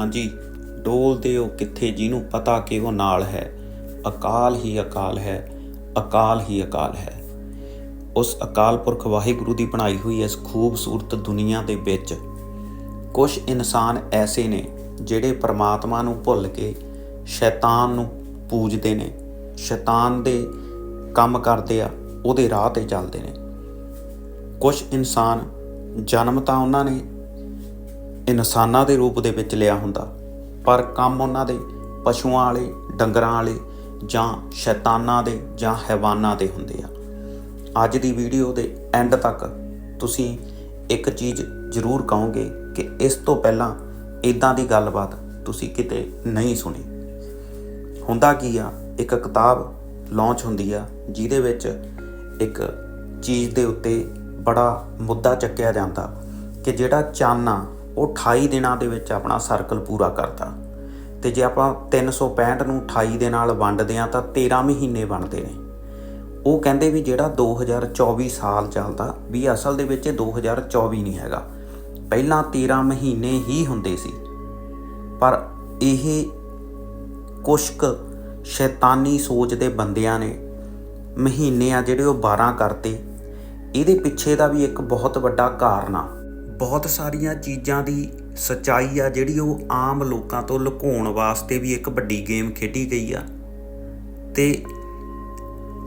ਹਾਂਜੀ ਡੋਲਦੇ ਉਹ ਕਿੱਥੇ ਜਿਹਨੂੰ ਪਤਾ ਕਿ ਉਹ ਨਾਲ ਹੈ। ਅਕਾਲ ਹੀ ਅਕਾਲ ਹੈ, ਅਕਾਲ ਹੀ ਅਕਾਲ ਹੈ। ਉਸ ਅਕਾਲ ਪੁਰਖ ਵਾਹਿਗੁਰੂ ਦੀ ਬਣਾਈ ਹੋਈ ਇਸ ਖੂਬਸੂਰਤ ਦੁਨੀਆ ਦੇ ਵਿੱਚ ਕੁਝ ਇਨਸਾਨ ਐਸੇ ਨੇ ਜਿਹੜੇ ਪਰਮਾਤਮਾ ਨੂੰ ਭੁੱਲ ਕੇ ਸ਼ੈਤਾਨ ਨੂੰ ਪੂਜਦੇ ਨੇ। ਸ਼ੈਤਾਨ ਦੇ ਕੰਮ ਕਰਦੇ ਆ, ਉਹਦੇ ਰਾਹ ਤੇ ਚੱਲਦੇ ਨੇ। ਕੁਝ ਇਨਸਾਨ ਜਨਮ ਤਾਂ ਉਹਨਾਂ ਨੇ ਇਨਸਾਨਾਂ ਦੇ ਰੂਪ ਦੇ ਵਿੱਚ ਲਿਆ ਹੁੰਦਾ। ਪਰ ਕੰਮ ਉਹਨਾਂ ਦੇ, ਪਸ਼ੂਆਂ ਵਾਲੇ, ਡੰਗਰਾਂ ਵਾਲੇ ਜਾਂ ਸ਼ੈਤਾਨਾਂ ਦੇ ਜਾਂ ਹੈਵਾਨਾਂ ਦੇ ਹੁੰਦੇ ਆ। ਅੱਜ ਦੀ ਵੀਡੀਓ ਦੇ ਐਂਡ ਤੱਕ ਤੁਸੀਂ ਇੱਕ ਚੀਜ਼ ਜ਼ਰੂਰ ਕਹੋਗੇ ਕਿ ਇਸ ਤੋਂ ਪਹਿਲਾਂ ਇਦਾਂ ਦੀ ਗੱਲਬਾਤ ਤੁਸੀਂ ਕਿਤੇ ਨਹੀਂ ਸੁਣੀ। ਹੁੰਦਾ ਕੀ ਆ, ਇੱਕ ਕਿਤਾਬ ਲਾਂਚ ਹੁੰਦੀ ਆ, ਜਿਹਦੇ ਵਿੱਚ ਇੱਕ ਚੀਜ਼ ਦੇ ਉੱਤੇ ਬੜਾ ਮੁੱਦਾ ਚੱਕਿਆ ਜਾਂਦਾ ਕਿ ਜਿਹੜਾ ਚੰਨ ਉਹ 28 ਦਿਨਾਂ ਦੇ ਵਿੱਚ ਆਪਣਾ ਸਰਕਲ ਪੂਰਾ ਕਰਦਾ। ਤੇ ਜੇ ਆਪਾਂ 365 ਨੂੰ 28 ਦੇ ਨਾਲ ਵੰਡਦੇ ਆ ਤਾਂ 13 ਮਹੀਨੇ ਬਣਦੇ ਨੇ। ਉਹ ਕਹਿੰਦੇ ਵੀ ਜਿਹੜਾ 2024 ਸਾਲ ਚੱਲਦਾ, ਵੀ ਅਸਲ ਦੇ ਵਿੱਚ ਇਹ 2024 ਨਹੀਂ ਹੈਗਾ। ਪਹਿਲਾਂ 13 ਮਹੀਨੇ ਹੀ ਹੁੰਦੇ ਸੀ। ਪਰ ਇਹ ਕੁਸ਼ਕ ਸ਼ੈਤਾਨੀ ਸੋਚ ਦੇ ਬੰਦਿਆਂ ਨੇ ਮਹੀਨੇ ਆ ਜਿਹੜੇ ਉਹ 12 ਕਰਤੇ। ਇਹਦੇ ਪਿੱਛੇ ਦਾ ਵੀ ਇੱਕ ਬਹੁਤ ਵੱਡਾ ਕਾਰਨ ਆ। ਬਹੁਤ ਸਾਰੀਆਂ ਚੀਜ਼ਾਂ ਦੀ ਸਚਾਈ ਆ ਜਿਹੜੀ ਉਹ ਆਮ ਲੋਕਾਂ ਤੋਂ ਲੁਕਾਉਣ ਵਾਸਤੇ ਵੀ ਇੱਕ ਵੱਡੀ ਗੇਮ ਖੇਡੀ ਗਈ ਆ। ਤੇ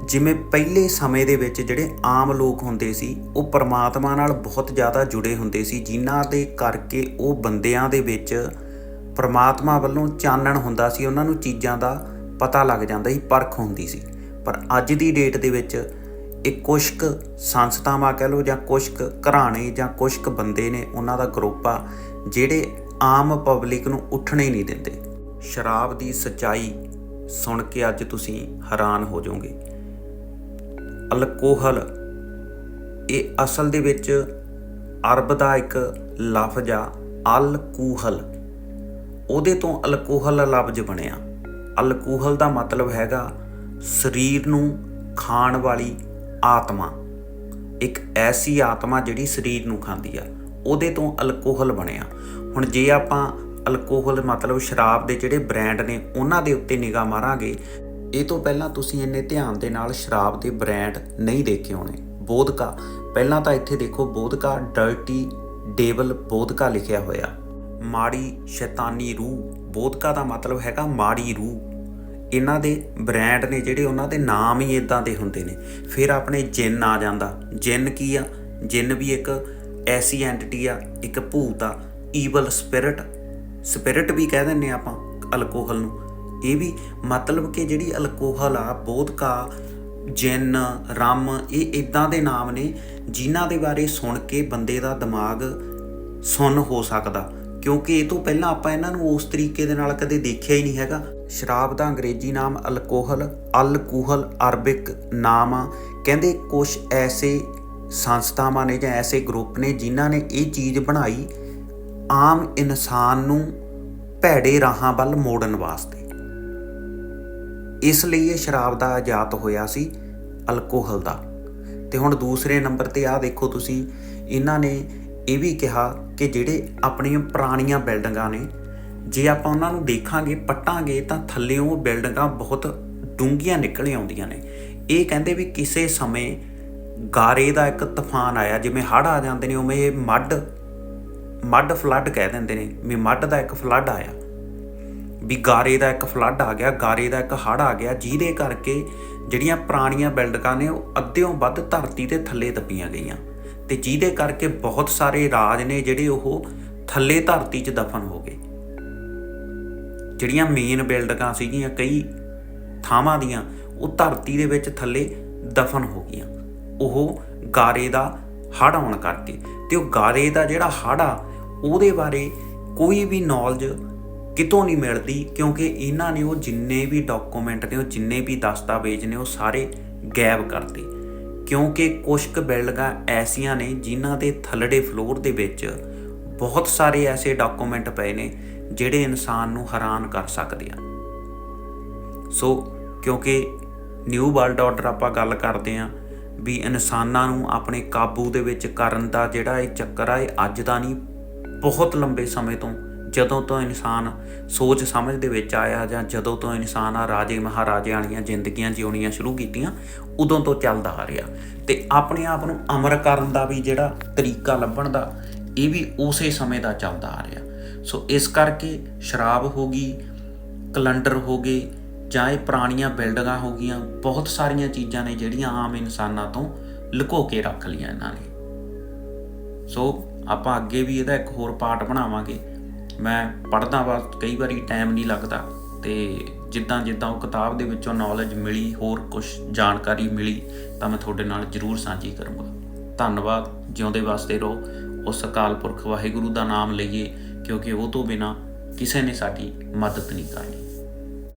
ਜਿਵੇਂ ਪਹਿਲੇ ਸਮੇਂ ਦੇ ਵਿੱਚ ਜਿਹੜੇ ਆਮ ਲੋਕ ਹੁੰਦੇ ਸੀ, ਉਹ ਪਰਮਾਤਮਾ ਨਾਲ ਬਹੁਤ ਜ਼ਿਆਦਾ ਜੁੜੇ ਹੁੰਦੇ ਸੀ, ਜਿਨ੍ਹਾਂ ਦੇ ਕਰਕੇ ਉਹ ਬੰਦਿਆਂ ਦੇ ਵਿੱਚ ਪਰਮਾਤਮਾ ਵੱਲੋਂ ਚਾਨਣ ਹੁੰਦਾ ਸੀ, ਉਹਨਾਂ ਨੂੰ ਚੀਜ਼ਾਂ ਦਾ ਪਤਾ ਲੱਗ ਜਾਂਦਾ ਸੀ, ਪਰਖ ਹੁੰਦੀ ਸੀ। ਪਰ ਅੱਜ ਦੀ ਡੇਟ ਦੇ ਵਿੱਚ ਇਹ ਕੁਸ਼ਕ ਸੰਸਥਾਵਾਂ ਕਹਿ ਲਓ ਜਾਂ ਕੁਸ਼ਕ ਘਰਾਣੇ ਜਾਂ ਕੁਸ਼ਕ ਬੰਦੇ ਨੇ ਉਹਨਾਂ ਦਾ ਗਰੁੱਪ ਆ, ਜਿਹੜੇ ਆਮ ਪਬਲਿਕ ਨੂੰ ਉੱਠਣੇ ਹੀ ਨਹੀਂ ਦਿੰਦੇ। ਸ਼ਰਾਬ ਦੀ ਸਚਾਈ ਸੁਣ ਕੇ ਅੱਜ ਤੁਸੀਂ ਹੈਰਾਨ ਹੋ ਜਾਓਗੇ। ਅਲਕੋਹਲ, ਇਹ ਅਸਲ ਦੇ ਵਿੱਚ ਅਰਬ ਦਾ ਇੱਕ ਲਫ਼ਜ਼ ਆ, ਅਲਕੂਹਲ। ਉਹਦੇ ਤੋਂ ਅਲਕੋਹਲ ਲਫ਼ਜ਼ ਬਣਿਆ। ਅਲਕੋਹਲ ਦਾ ਮਤਲਬ ਹੈਗਾ ਸਰੀਰ ਨੂੰ ਖਾਣ ਵਾਲੀ ਆਤਮਾ। ਇੱਕ ਐਸੀ ਆਤਮਾ ਜਿਹੜੀ ਸਰੀਰ ਨੂੰ ਖਾਂਦੀ ਆ, ਉਹਦੇ ਤੋਂ ਅਲਕੋਹਲ ਬਣਿਆ। ਹੁਣ ਜੇ ਆਪਾਂ ਅਲਕੋਹਲ ਮਤਲਬ ਸ਼ਰਾਬ ਦੇ ਜਿਹੜੇ ਬ੍ਰਾਂਡ ਨੇ, ਉਹਨਾਂ ਦੇ ਉੱਤੇ ਨਿਗਾਹ ਮਾਰਾਂਗੇ, ਇਹ ਤੋਂ ਪਹਿਲਾਂ ਤੁਸੀਂ ਇੰਨੇ ਧਿਆਨ ਦੇ ਨਾਲ ਸ਼ਰਾਬ ਦੇ ਬ੍ਰਾਂਡ ਨਹੀਂ ਦੇਖੇ ਹੋਣੇ। ਬੋਧਕਾ। ਪਹਿਲਾਂ ਤਾਂ ਇੱਥੇ ਦੇਖੋ ਬੋਧਕਾ, ਡਰਟੀ ਡੇਵਲ ਬੋਧਕਾ ਲਿਖਿਆ ਹੋਇਆ। ਮਾੜੀ ਸ਼ੈਤਾਨੀ ਰੂਹ। ਬੋਧਕਾ ਦਾ ਮਤਲਬ ਹੈਗਾ ਮਾੜੀ ਰੂਹ। ਇਹਨਾਂ ਦੇ ਬ੍ਰਾਂਡ ਨੇ ਜਿਹੜੇ ਉਹਨਾਂ ਦੇ ਨਾਮ ਹੀ ਇਦਾਂ ਦੇ ਹੁੰਦੇ ਨੇ। ਫਿਰ ਆਪਣੇ ਜਿੰਨ ਆ ਜਾਂਦਾ। ਜਿੰਨ ਕੀ ਆ? ਜਿੰਨ ਵੀ ਇੱਕ ਐਸੀ ਐਂਟੀਟੀ ਆ, ਇੱਕ ਭੂਤ ਆ ਈਵਲ ਸਪਿਰਿਟ ਸਪਿਰਿਟ ਵੀ ਕਹਿ ਦਿੰਨੇ ਆਪਾਂ ਅਲਕੋਹਲ ਨੂੰ। ਇਹ ਵੀ ਮਤਲਬ ਕਿ ਜਿਹੜੀ ਅਲਕੋਹਲ ਆ, ਬੋਧਕਾ, ਜਿੰਨ, ਰਮ, ਇਹ ਇਦਾਂ ਦੇ ਨਾਮ ਨੇ ਜਿਨ੍ਹਾਂ ਦੇ ਬਾਰੇ ਸੁਣ ਕੇ ਬੰਦੇ ਦਾ ਦਿਮਾਗ ਸੁੰਨ ਹੋ ਸਕਦਾ। ਕਿਉਂਕਿ ਇਹ ਤੋਂ ਪਹਿਲਾਂ ਆਪਾਂ ਇਹਨਾਂ ਨੂੰ ਉਸ ਤਰੀਕੇ ਦੇ ਨਾਲ ਕਦੇ ਦੇਖਿਆ ਹੀ ਨਹੀਂ ਹੈਗਾ। ਸ਼ਰਾਬ ਦਾ ਅੰਗਰੇਜ਼ੀ ਨਾਮ ਅਲਕੋਹਲ, ਅਲਕੂਹਲ ਅਰਬਿਕ ਨਾਮ ਆ। ਕਹਿੰਦੇ ਕੁਝ ਐਸੇ ਸੰਸਥਾਵਾਂ ਨੇ ਜਾਂ ਐਸੇ ਗਰੁੱਪ ਨੇ ਜਿਨ੍ਹਾਂ ਨੇ ਇਹ ਚੀਜ਼ ਬਣਾਈ ਆਮ ਇਨਸਾਨ ਨੂੰ ਭੈੜੇ ਰਾਹਾਂ ਵੱਲ ਮੋੜਨ ਵਾਸਤੇ। ਇਸ ਲਈ ਇਹ ਸ਼ਰਾਬ ਦਾ ਆਯਾਤ ਹੋਇਆ ਸੀ ਅਲਕੋਹਲ ਦਾ। ਤੇ ਹੁਣ ਦੂਸਰੇ ਨੰਬਰ ਤੇ ਆ ਦੇਖੋ ਤੁਸੀਂ, ਇਹਨਾਂ ਨੇ ਇਹ ਵੀ ਕਿਹਾ ਕਿ ਜਿਹੜੇ ਆਪਣੀਆਂ ਪੁਰਾਣੀਆਂ ਬਿਲਡਿੰਗਾਂ ਨੇ, ਜੇ ਆਪਾਂ ਉਹਨਾਂ ਨੂੰ ਦੇਖਾਂਗੇ, ਪੱਟਾਂਗੇ, ਤਾਂ ਥੱਲੇੋਂ ਉਹ ਬਿਲਡਿੰਗਾਂ ਬਹੁਤ ਡੂੰਘੀਆਂ ਨਿਕਲ ਆਉਂਦੀਆਂ ਨੇ। ਇਹ ਕਹਿੰਦੇ ਵੀ ਕਿਸੇ ਸਮੇਂ ਗਾਰੇ ਦਾ ਇੱਕ ਤੂਫਾਨ ਆਇਆ, ਜਿਵੇਂ ਹੜ੍ਹ ਆ ਜਾਂਦੇ ਨੇ, ਉਵੇਂ ਇਹ ਮੱਡ ਮੱਡ ਫਲੱਡ ਕਹਿ ਦਿੰਦੇ ਨੇ, ਵੀ ਮੱਡ ਦਾ ਇੱਕ ਫਲੱਡ ਆਇਆ। ਵੀ ਗਾਰੇ ਦਾ ਇੱਕ ਫਲੱਡ ਆ ਗਿਆ, ਗਾਰੇ ਦਾ ਇੱਕ ਹੜ੍ਹ ਆ ਗਿਆ, ਜਿਹਦੇ ਕਰਕੇ ਜਿਹੜੀਆਂ ਪੁਰਾਣੀਆਂ ਬਿਲਡਿੰਗਾਂ ਨੇ, ਉਹ ਅੱਧਿਓਂ ਵੱਧ ਧਰਤੀ ਦੇ ਥੱਲੇ ਦੱਬੀਆਂ ਗਈਆਂ। ਤੇ ਜਿਹਦੇ ਕਰਕੇ ਬਹੁਤ ਸਾਰੇ ਰਾਜ ਨੇ ਜਿਹੜੇ ਉਹ ਥੱਲੇ ਧਰਤੀ 'ਚ ਦਫਨ ਹੋ ਗਏ। ਜਿਹੜੀਆਂ ਮੇਨ ਬਿਲਡਿੰਗਾਂ ਸੀਗੀਆਂ, ਕਈ ਥਾਵਾਂ ਦੀਆਂ, ਉਹ ਧਰਤੀ ਦੇ ਵਿੱਚ ਥੱਲੇ ਦਫਨ ਹੋ ਗਈਆਂ। ਉਹ ਗਾਰੇ ਦਾ ਹੜ੍ਹ ਆਉਣ ਕਰਕੇ ਤੇ ਉਹ ਗਾਰੇ ਦਾ ਜਿਹੜਾ ਹੜ੍ਹ ਆ, ਉਹਦੇ ਬਾਰੇ ਕੋਈ ਵੀ ਨੌਲੇਜ ਕਿਤੋਂ ਨਹੀਂ ਮਿਲਦੀ, ਕਿਉਂਕਿ ਇਹਨਾਂ ਨੇ ਉਹ ਜਿੰਨੇ ਵੀ ਡਾਕੂਮੈਂਟ ਨੇ, ਉਹ ਜਿੰਨੇ ਵੀ ਦਸਤਾਵੇਜ਼ ਨੇ, ਉਹ ਸਾਰੇ ਗਾਇਬ ਕਰਤੇ ਕਿਉਂਕਿ ਕੁਸ਼ਕ ਬਿਲਡਿੰਗਾਂ ਐਸੀਆਂ ਨੇ ਜਿਨ੍ਹਾਂ ਦੇ ਥੱਲੜੇ ਫਲੋਰ ਦੇ ਵਿੱਚ ਬਹੁਤ ਸਾਰੇ ਐਸੇ ਡਾਕੂਮੈਂਟ ਪਏ ਨੇ ਜਿਹੜੇ ਇਨਸਾਨ ਨੂੰ ਹੈਰਾਨ ਕਰ ਸਕਦੇ ਆ। ਸੋ, ਕਿਉਂਕਿ ਨਿਊ ਵਰਲਡ ਆਰਡਰ ਆਪਾਂ ਗੱਲ ਕਰਦੇ ਆ ਵੀ ਇਨਸਾਨਾਂ ਨੂੰ ਆਪਣੇ ਕਾਬੂ ਦੇ ਵਿੱਚ ਕਰਨ ਦਾ ਜਿਹੜਾ ਇਹ ਚੱਕਰ ਆ, ਇਹ ਅੱਜ ਦਾ ਨਹੀਂ, ਬਹੁਤ ਲੰਬੇ ਸਮੇਂ ਤੋਂ ਜਦੋਂ ਤੋਂ ਇਨਸਾਨ ਸੋਚ ਸਮਝ ਦੇ ਵਿੱਚ ਆਇਆ ਜਾਂ ਜਦੋਂ ਤੋਂ ਇਨਸਾਨ ਆ ਰਾਜੇ ਮਹਾਰਾਜਿਆਂ ਵਾਲੀਆਂ ਜ਼ਿੰਦਗੀਆਂ ਜਿਉਣੀਆਂ ਸ਼ੁਰੂ ਕੀਤੀਆਂ, ਉਦੋਂ ਤੋਂ ਚੱਲਦਾ ਆ ਰਿਹਾ। ਤੇ ਆਪਣੇ ਆਪ ਨੂੰ ਅਮਰ ਕਰਨ ਦਾ ਵੀ ਜਿਹੜਾ ਤਰੀਕਾ ਲੱਭਣ ਦਾ, ਇਹ ਵੀ ਉਸੇ ਸਮੇਂ ਦਾ ਚੱਲਦਾ ਆ ਰਿਹਾ। ਸੋ ਇਸ ਕਰਕੇ ਸ਼ਰਾਬ ਹੋ ਗਈ, ਕੈਲੰਡਰ ਹੋ ਗਏ, ਜਾਂ ਇਹ ਪੁਰਾਣੀਆਂ ਬਿਲਡਿੰਗਾਂ ਹੋ ਗਈਆਂ, ਬਹੁਤ ਸਾਰੀਆਂ ਚੀਜ਼ਾਂ ਨੇ ਜਿਹੜੀਆਂ ਆਮ ਇਨਸਾਨਾਂ ਤੋਂ ਲੁਕੋ ਕੇ ਰੱਖ ਲਈਆਂ ਇਹਨਾਂ ਨੇ। ਸੋ ਆਪਾਂ ਅੱਗੇ ਵੀ ਇਹਦਾ ਇੱਕ ਹੋਰ ਪਾਰਟ ਬਣਾਵਾਂਗੇ। ਮੈਂ ਪੜ੍ਹਦਾ ਵਾ, ਕਈ ਵਾਰੀ ਟਾਈਮ ਨਹੀਂ ਲੱਗਦਾ ਤੇ ਜਿੱਦਾਂ ਜਿੱਦਾਂ ਉਹ ਕਿਤਾਬ ਦੇ ਵਿੱਚੋਂ ਨੌਲੇਜ ਮਿਲੀ, ਹੋਰ ਕੁਝ ਜਾਣਕਾਰੀ ਮਿਲੀ, ਤਾਂ ਮੈਂ ਤੁਹਾਡੇ ਨਾਲ ਜ਼ਰੂਰ ਸਾਂਝੀ ਕਰੂੰਗਾ। ਧੰਨਵਾਦ, ਜਿਉਂਦੇ ਵਾਸਤੇ ਰਹੋ। ਉਸ ਅਕਾਲ ਪੁਰਖ ਵਾਹਿਗੁਰੂ ਦਾ ਨਾਮ ਲਈਏ, ਕਿਉਂਕਿ ਉਹ ਤੋਂ ਬਿਨਾ ਕਿਸੇ ਨੇ ਸਾਡੀ ਮਦਦ ਨਹੀਂ ਕਰਨੀ।